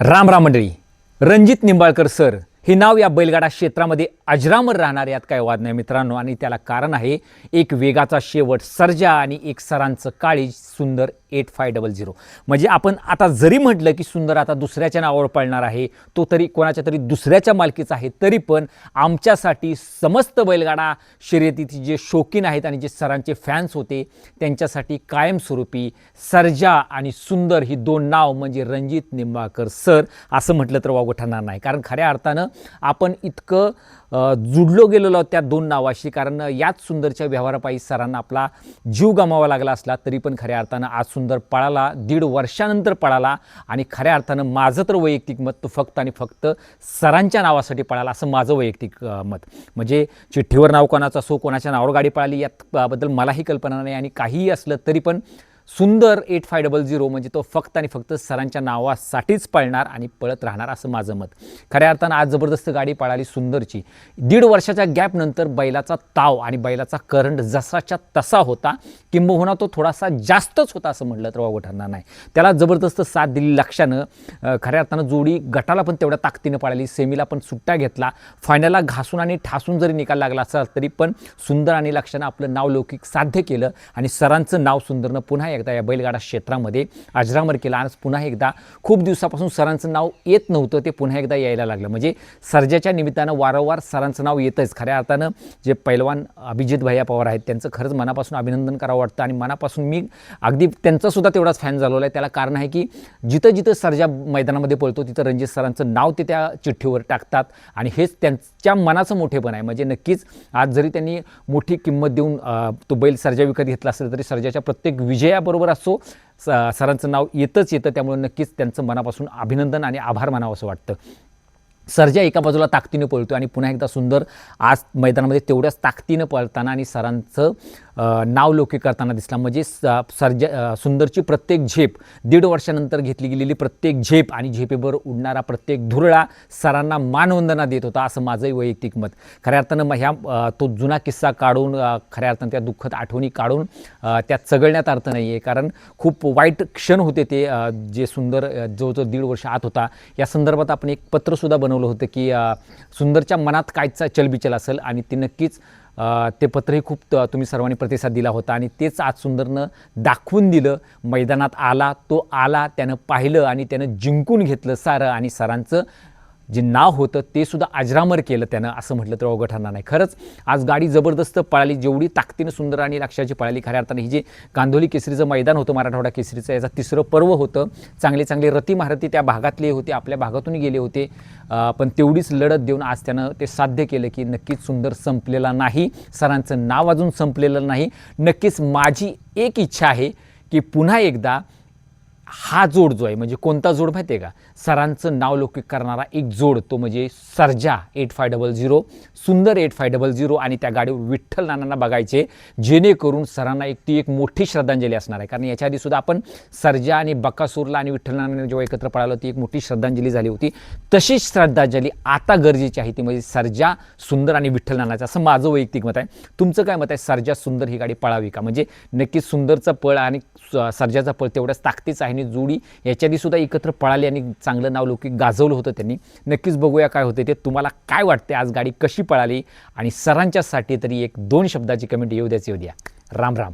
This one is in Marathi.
राम राम मंडळी. रणजित निंबाळकर सर हे नाव या बैलगाडा क्षेत्रामध्ये अजरामर राहणार यात काय वाद नाही मित्रांनो. आणि त्याला कारण आहे एक वेगाचा शेवट सर्जा आणि एक सरांचं काळी सुंदर एट फाय डबल झिरो. म्हणजे आपण आता जरी म्हटलं की सुंदर आता दुसऱ्याच्या नावावर पळणार आहे तो तरी कोणाच्या तरी दुसऱ्याच्या मालकीचा आहे तरी पण आमच्यासाठी समस्त बैलगाडा शर्यतीचे जे शौकीन आहेत आणि जे सरांचे फॅन्स होते त्यांच्यासाठी कायमस्वरूपी सर्जा आणि सुंदर ही दोन नाव म्हणजे रणजित निंबाळकर सर असं म्हटलं तर वावगं ठरणार नाही. कारण खऱ्या अर्थानं आपण इतकं जुडलो गेलेलो त्या दोन नावाशी. कारण याच सुंदरच्या व्यवहारापायी सरांना आपला जीव गमावा लागला असला तरी पण खऱ्या अर्थानं आज सुंदर पळाला दीड वर्षानंतर पळाला आणि खऱ्या अर्थानं माझं तर वैयक्तिक मत तो फक्त आणि फक्त सरांच्या नावासाठी पळाला असं माझं वैयक्तिक मत. म्हणजे चिठ्ठीवर नाव कोणाचं असो कोणाच्या नावावर गाडी पळाली याबद्दल मलाही कल्पना नाही आणि काहीही असलं तरी पण सुंदर एट फाय डबल झिरो म्हणजे तो फक्त आणि फक्त सरांच्या नावासाठीच पळणार आणि पळत राहणार असं माझं मत. खऱ्या अर्थानं आज जबरदस्त गाडी पळाली सुंदरची. दीड वर्षाच्या गॅपनंतर बैलाचा ताव आणि बैलाचा करंट जसाच्या तसा होता किंबहुना तो थोडासा जास्तच होता असं म्हटलं तर वावं ठरणार नाही. त्याला जबरदस्त साथ दिली लक्षानं खऱ्या अर्थानं जोडी गटाला पण तेवढ्या ताकदीनं पळाली सेमीला पण सुट्ट्या घेतला फायनलला घासून आणि ठासून जरी निकाल लागला असला तरी पण सुंदर आणि लक्षानं आपलं नाव लौकिक साध्य केलं आणि सरांचं नाव सुंदरनं पुन्हा एकदा या बैलगाडा क्षेत्रामध्ये अजरामर केला आज पुन्हा एकदा खूप दिवसापासून सरांचं नाव येत नव्हतं ते पुन्हा एकदा यायला लागलं. म्हणजे सर्जाच्या निमित्तानं वारंवार सरांचं नाव येतंच. खऱ्या अर्थानं जे पैलवान अभिजित भैया पवार आहेत त्यांचं खरंच मनापासून अभिनंदन करावं वाटतं आणि मनापासून मी अगदी त्यांचासुद्धा तेवढाच फॅन झालेला आहे. त्याला कारण आहे की जिथं जिथं सर्जा मैदानामध्ये पळतो तिथं रणजित सरांचं नाव ते त्या चिठ्ठीवर टाकतात आणि हेच त्यांच्या मनाचं मोठेपण आहे. म्हणजे नक्कीच आज जरी त्यांनी मोठी किंमत देऊन तो बैल सर्जा विकत घेतला असेल तरी सर्जाच्या प्रत्येक विजया आपल्याबरोबर असो स सरांचं नाव येतच येतं त्यामुळे नक्कीच त्यांचं मनापासून अभिनंदन आणि आभार मानावं असं वाटतं. सर्जा एका बाजूला ताकदीनं पळतो आणि पुन्हा एकदा सुंदर आज मैदानामध्ये तेवढ्याच ताकदीनं पळताना आणि सरांचं नाव लौकिक करताना दिसला. म्हणजे स सर्जा सुंदरची प्रत्येक झेप दीड वर्षानंतर घेतली गेलेली प्रत्येक झेप आणि झेपेवर उडणारा प्रत्येक धुरळा सरांना मानवंदना देत होता असं माझंही वैयक्तिक मत. खऱ्या अर्थानं मग ह्या तो जुना किस्सा काढून खऱ्या अर्थानं त्या दुःखद आठवणी काढून त्यात चघळण्यात अर्थ नाही आहे कारण खूप वाईट क्षण होते ते जे सुंदर जो जो दीड वर्ष आत होता. या संदर्भात आपण एक पत्रसुद्धा बनवलं होतं की सुंदरच्या मनात कायचा चलबिचल असेल आणि ते नक्कीच ते पत्रही खूप तुम्ही सर्वांनी प्रतिसाद दिला होता आणि तेच आज सुंदरनं दाखवून दिलं. मैदानात आला तो आला त्यानं पाहिलं आणि त्यानं जिंकून घेतलं सारं आणि सरांचं जे नाव होतं ते सुद्धा अजरामर केलं त्यानं असं म्हटलं तर अवघड ठरणार नाही. खरंच आज गाडी जबरदस्त पळाली जेवढी ताकदीनं सुंदर आणि लक्षाची पळाली खऱ्या अर्थानं ही जे कांदोली केसरीचं मैदान होतं मराठवाडा केसरीचं याचा तिसरं पर्व होतं चांगले चांगले रती महारथी त्या भागातले होते आपल्या भागातून गेले होते. पण तेवढीच लढत देऊन आज त्यानं ते साध्य केलं की नक्कीच सुंदर संपलेला नाही सरांचं नाव अजून संपलेलं नाही. नक्कीच माझी एक इच्छा आहे की पुन्हा एकदा हा जोड जो आहे म्हणजे कोणता जोड माहिती आहे का? सरांचं नाव लौकिक करणारा एक जोड तो म्हणजे Sarja eight five double zero Sundar eight five double zero आणि त्या गाडीवर विठ्ठल नानांना बघायचे जेणेकरून सरांना एक ती एक मोठी श्रद्धांजली असणार आहे. कारण याच्या आधी सुद्धा आपण सर्जा आणि बकासूरला आणि विठ्ठल नानांना जेव्हा एकत्र पळालो ती एक मोठी श्रद्धांजली झाली होती. तशीच श्रद्धांजली आता गरजेची आहे ती म्हणजे सर्जा सुंदर आणि विठ्ठल नानाचं. असं माझं वैयक्तिक मत आहे. तुमचं काय मत आहे? सर्जा सुंदर ही गाडी पळावी का? म्हणजे नक्कीच सुंदरचा पळ आणि स- सर्जाचा पळ तेवढ्याच ताकदीच आहे आणि जोडी याच्या सुद्धा एकत्र पळाली आणि चांगलं नाव लौकिक गाजवलं होतं त्यांनी. नक्कीच बघूया काय होते ते. तुम्हाला काय वाटते आज गाडी कशी पळाली? आणि सरांच्यासाठी तरी एक दोन शब्दाची कमेंट येऊ द्याच येऊ द्या राम राम.